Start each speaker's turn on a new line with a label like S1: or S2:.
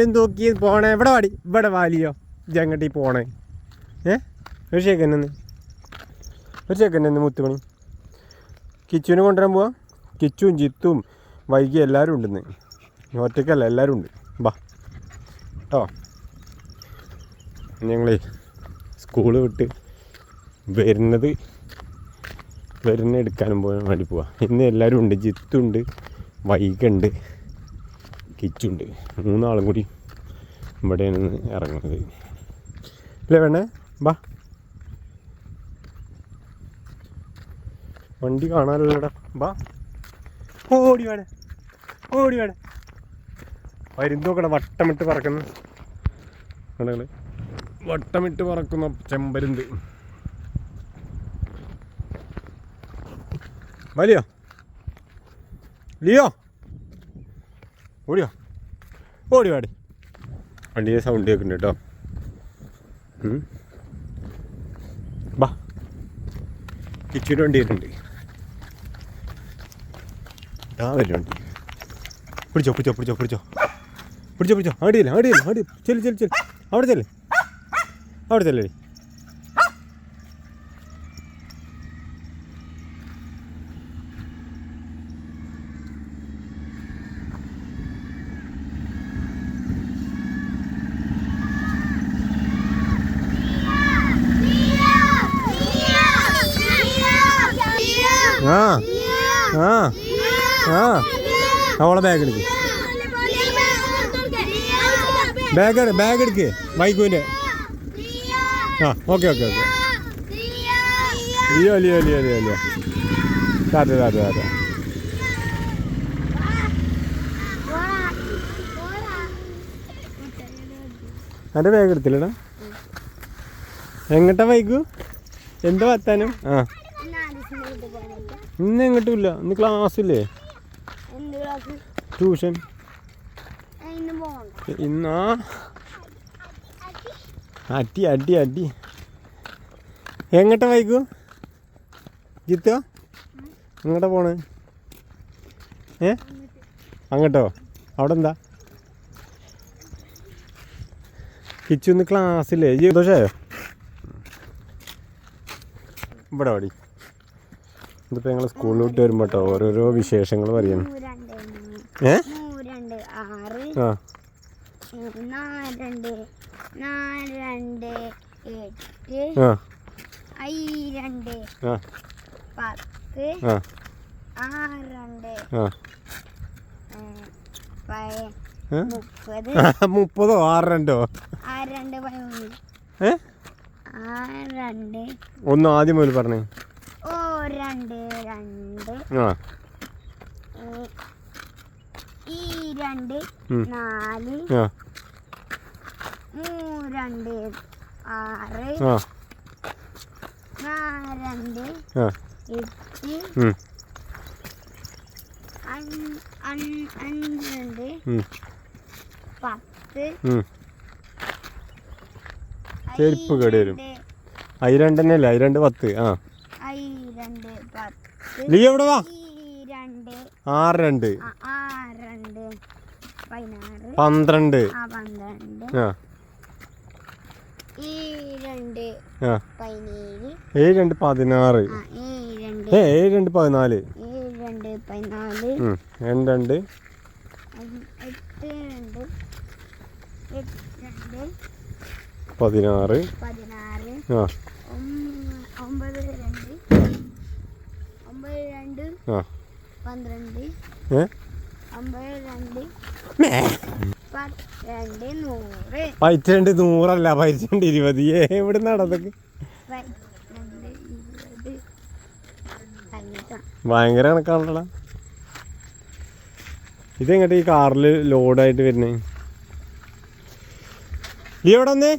S1: ും തൂക്കി പോണേ. ഇവിടെ വാടി. ഇവിടെ വാലിയോ. ജങ്ങട്ടി പോണേ. ഏ? ഒരു ചേക്കന്നെ ഒരു ചേക്കന്നെ മുത്തുമണി. കിച്ചുവിനെ കൊണ്ടുവരാൻ പോവാ. കിച്ചുവും ജിത്തും വൈകി എല്ലാവരും ഉണ്ടെന്ന്. ഒറ്റയ്ക്കല്ല എല്ലാവരും ഉണ്ട്. ബാ കേട്ടോ ഞങ്ങളെ സ്കൂൾ വിട്ട് വരുന്നത് വരുന്ന എടുക്കാനും പോകാൻ വേണ്ടി പോവാം. ഇന്ന് എല്ലാവരും ഉണ്ട്. ജിത്തുണ്ട് വൈകുണ്ട് കിച്ചുണ്ട്. മൂന്നാളും കൂടി ഇവിടെ നിന്ന് ഇറങ്ങുന്നത്. അല്ലേ വേണേ ബാ വണ്ടി കാണാനല്ലടാ. ബാ ഓടി വേണേ. ഓടി വേണേ. വരുന്നോക്കട വട്ടമിട്ട് പറക്കുന്ന. വട്ടമിട്ട് പറക്കുന്ന ചെമ്പരുന്ത്. വലിയോ? ലിയോ? ഓടിയോ? ഓടി വാടി വണ്ടിയെ സൗണ്ട് കേൾക്കുന്നുണ്ട് കേട്ടോ ബാ. കിച്ചിയുടെ വണ്ടി വരുന്നുണ്ട് ആ വരും വണ്ടി. പിടിച്ചോ പിടിച്ചോ പിടിച്ചോ പിടിച്ചോ. പിടിച്ചോ പിടിച്ചോ. ആടിയില്ല ആടിയില്ല ആടി ചെല്ലു ചെല്ലു ചെല്ലു. അവിടെ ചെല്ലേ. അവിടെ ചെല്ലേ. ആ. ആ. ആ. അവളെ ബാഗ് എടുക്ക്. ബാഗ് ബാഗ് എടുക്ക് വൈകുവിന്റെ ആ ഓക്കെ ഓക്കെ ഓക്കെ. അയ്യോ അല്ലയോ അല്ലയോ അല്ലയോ അല്ലയോ താത്ത താത്ത താത്ത. എന്റെ ബാഗ് എടുത്തില്ലടാ? എങ്ങട്ടാ വൈകു എന്താ വത്താനും ആ. ഇന്ന് എങ്ങോട്ടും ഇല്ല? ഇന്ന് ക്ലാസ് ഇല്ലേ ട്യൂഷൻ ഇന്നാ അടി അടി അടി. എങ്ങട്ട വൈകു? ജിത്തോ? എങ്ങോട്ടാ പോണേ? ഏ? അങ്ങോട്ടോ? അവിടെ എന്താ? കിച്ചു ഇന്ന് ക്ലാസ്സില്ലേ ദോഷായോ ഇവിടെ ഓടി ഇതിപ്പോൾ ഞങ്ങൾ സ്കൂളിൽ വിട്ട് വരുമ്പോൾ കേട്ടോ ഓരോരോ വിശേഷങ്ങൾ പറയണം. ഏ? ആ?
S2: മുപ്പത്.
S1: ആറ് രണ്ടോ
S2: ആറ്
S1: ഒന്ന് ആദ്യം മുതൽ പറഞ്ഞേ.
S2: ഓ രണ്ട് രണ്ട്.
S1: ആ.
S2: ഈ രണ്ട്. നാല്
S1: ആ.
S2: മൂ രണ്ട് ആറ്.
S1: ആ.
S2: നാല് രണ്ട്
S1: ആ.
S2: എട്ട്.
S1: ഉം,
S2: അഞ്ച് അഞ്ച് അഞ്ച് രണ്ട്
S1: ഉം,
S2: പത്ത്.
S1: ഉം. ചെരുപ്പ് കേട് വരും. അയി രണ്ട് അയി രണ്ട് പത്ത്. ആ.
S2: രണ്ട് പത്ത്.
S1: എവിടെ വാ?
S2: രണ്ട്.
S1: ആറ് രണ്ട്.
S2: ആറ് രണ്ട്. പതിനാറ്.
S1: പന്ത്രണ്ട്.
S2: ആ പന്ത്രണ്ട്.
S1: ആ.
S2: ഈ രണ്ട്
S1: ആ.
S2: പതിനേഴ്.
S1: ഏഴ് രണ്ട് പതിനാറ്.
S2: ആ ഈ രണ്ട്.
S1: ഏ ഏഴ് രണ്ട് പതിനാല്.
S2: ഈ രണ്ട് പതിനാല്.
S1: ഉം, രണ്ട് രണ്ട്.
S2: അഞ്ച് എട്ട് രണ്ട്. എട്ട് രണ്ട്.
S1: പതിനാറ്.
S2: പതിനാറ്.
S1: ആ.
S2: പന്ത്രണ്ട്.
S1: നൂറല്ല പൈസ ഇരുപത്. എവിടെ നടന്നൊക്കെ ഭയങ്കര കണക്കാണല്ലോ ഇതെങ്ങട്ട് ഈ കാറിൽ ലോഡായിട്ട് വരുന്നേ? ഈ എവിടെ വന്നേ?